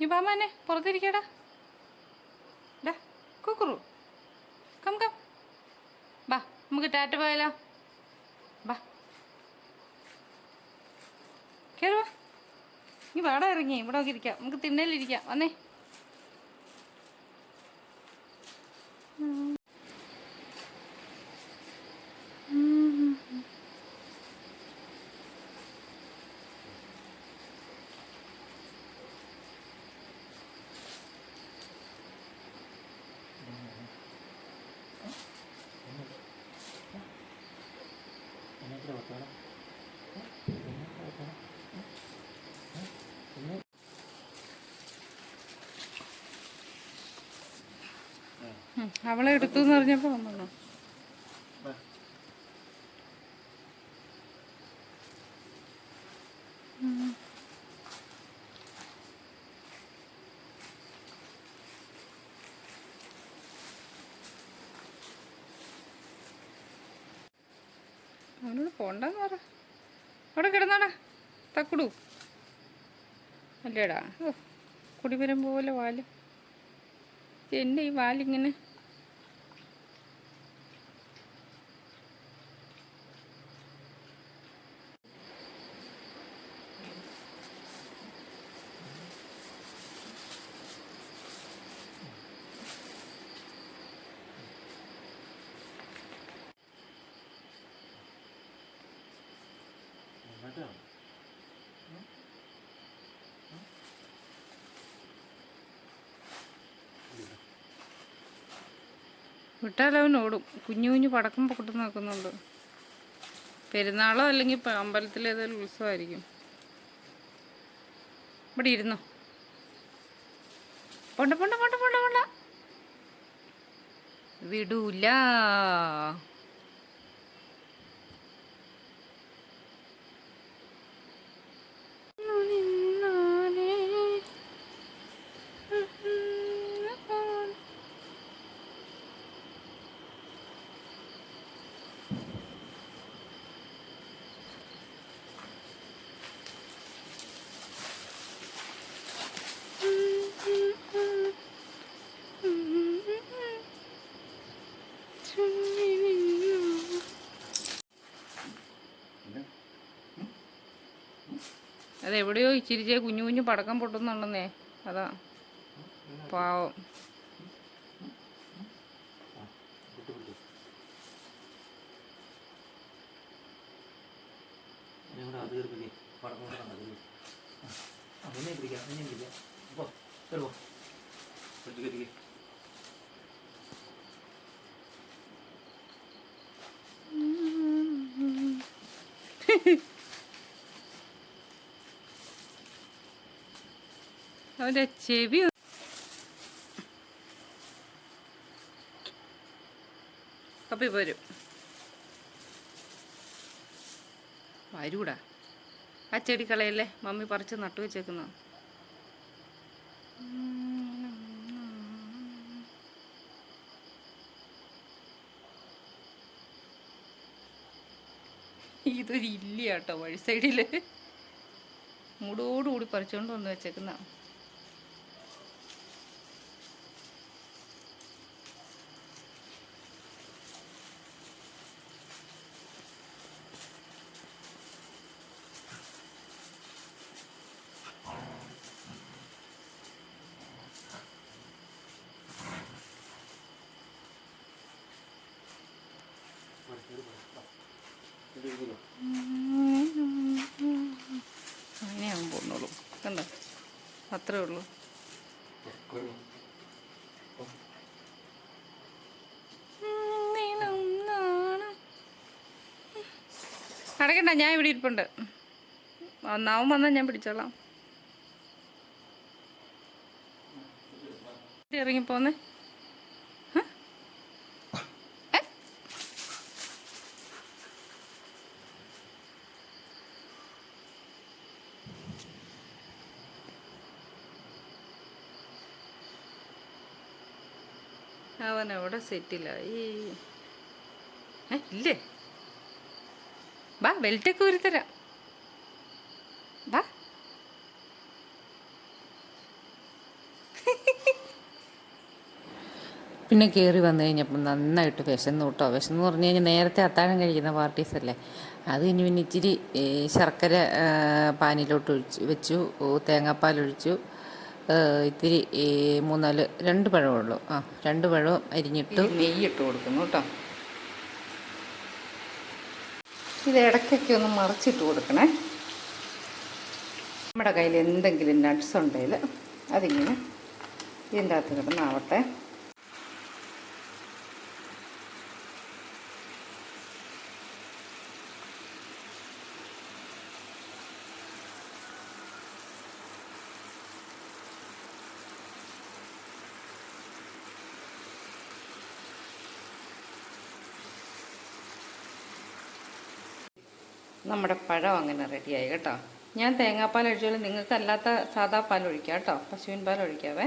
നീ വാ മോനെ പുറത്തിരിക്കടാ. ഡാ കുക്കുറു. Come come. ബാ നമുക്ക് ടാറ്റ പോയാലോ? ബാ കയറി നീ വാടാ ഇറങ്ങി ഇവിടെ നോക്കി ഇരിക്കാം. നമുക്ക് തിണ്ണലിരിക്കാം. വന്നേ. അവളെ എടുത്തു എന്ന് പറഞ്ഞപ്പോ വന്നോ അവനോട് പോണ്ടെന്ന് പറ. അവിടെ കിടന്നാടാ. തക്കുടു. അല്ലേടാ? ഓ കുടിവരം പോലെ വാൽ. എന്റെ ഈ വാലിങ്ങനെ വിട്ടാൽ അവൻ ഓടും കുഞ്ഞു കുഞ്ഞു പടക്കം പൊക്കിട്ട് നോക്കുന്നുണ്ട് പെരുന്നാളോ അല്ലെങ്കിൽ അമ്പലത്തിലെ ഏതെങ്കിലും ഉത്സവമായിരിക്കും ഇവിടെ ഇരുന്നോ? പൊണ്ട പൊണ്ട പൊണ്ട പോണ്ട പോണ്ട. വിടൂല. അതെവിടെയോ ഇച്ചിരിച്ചേ കുഞ്ഞു കുഞ്ഞു പടക്കം പൊട്ടുന്നുണ്ടെന്നേ. അതാ. പാവം. ഞങ്ങളുടെ അത് കയറിപ്പിക്കേ പടക്കം കൂടെ കണ്ടത് അതിനെ പിടിക്കാം അതിനെ പിടിക്കാം പോ കയറി പോ പിടിച്ച് കയറ്റിക്കേ അവന്റെ ചെവി കപ്പി വരും വരൂടാ. ആ ചെടി കളയല്ലേ മമ്മി പറിച്ച് നട്ടു വെച്ചേക്കുന്ന. ഇതൊരു ഇല്ല കേട്ടോ വഴി സൈഡിൽ മൂടോടുകൂടി പറിച്ചുകൊണ്ട് വന്ന് വെച്ചേക്കുന്ന. അങ്ങനെയാവും പോന്നോളൂ കണ്ടോ? അത്രേ ഉള്ളൂ. അടക്കണ്ട ഞാൻ ഇവിടെ ഇരിപ്പുണ്ട്. ഒന്നാവും വന്നാൽ ഞാൻ പിടിച്ചോളാം. ഇറങ്ങിപ്പോന്നേ. അവൻ അവിടെ സെറ്റിലായി ഇല്ലേ? വാ ബെൽറ്റൊക്കെ ഊരിത്തരാം. വാ. പിന്നെ കയറി വന്നു കഴിഞ്ഞപ്പം നന്നായിട്ട് വിശന്നു കേട്ടോ. വിശന്ന് പറഞ്ഞു കഴിഞ്ഞാൽ നേരത്തെ അത്താഴം കഴിക്കുന്ന പാർട്ടീസ് അല്ലേ? അത് ഇനി പിന്നെ ഇച്ചിരി ശർക്കര പാനിലോട്ട് ഒഴിച്ച് വെച്ചു തേങ്ങാപ്പാലൊഴിച്ചു ഇത്തിരി മൂന്നാൽ രണ്ട് പഴമേ ഉള്ളൂ ആ രണ്ട് പഴവും അരിഞ്ഞിട്ട്. നെയ്യിട്ട് കൊടുക്കുന്നു കേട്ടോ. ഇത് ഇടയ്ക്കൊക്കെ ഒന്ന് മറിച്ചിട്ട് കൊടുക്കണേ. നമ്മുടെ കയ്യിൽ എന്തെങ്കിലും നട്ട്സ് ഉണ്ടെങ്കിൽ അതിങ്ങനെ ഇതിന്റെ അകത്ത് കിടന്നാവട്ടെ നമ്മുടെ പഴം അങ്ങനെ റെഡിയായി കേട്ടോ. ഞാൻ തേങ്ങാപ്പാൽ ഒഴിച്ചാലും നിങ്ങൾക്ക് അല്ലാത്ത സാധാ പാൽ ഒഴിക്കാം കേട്ടോ. പശുവിൻ പാൽ ഒഴിക്കാവേ.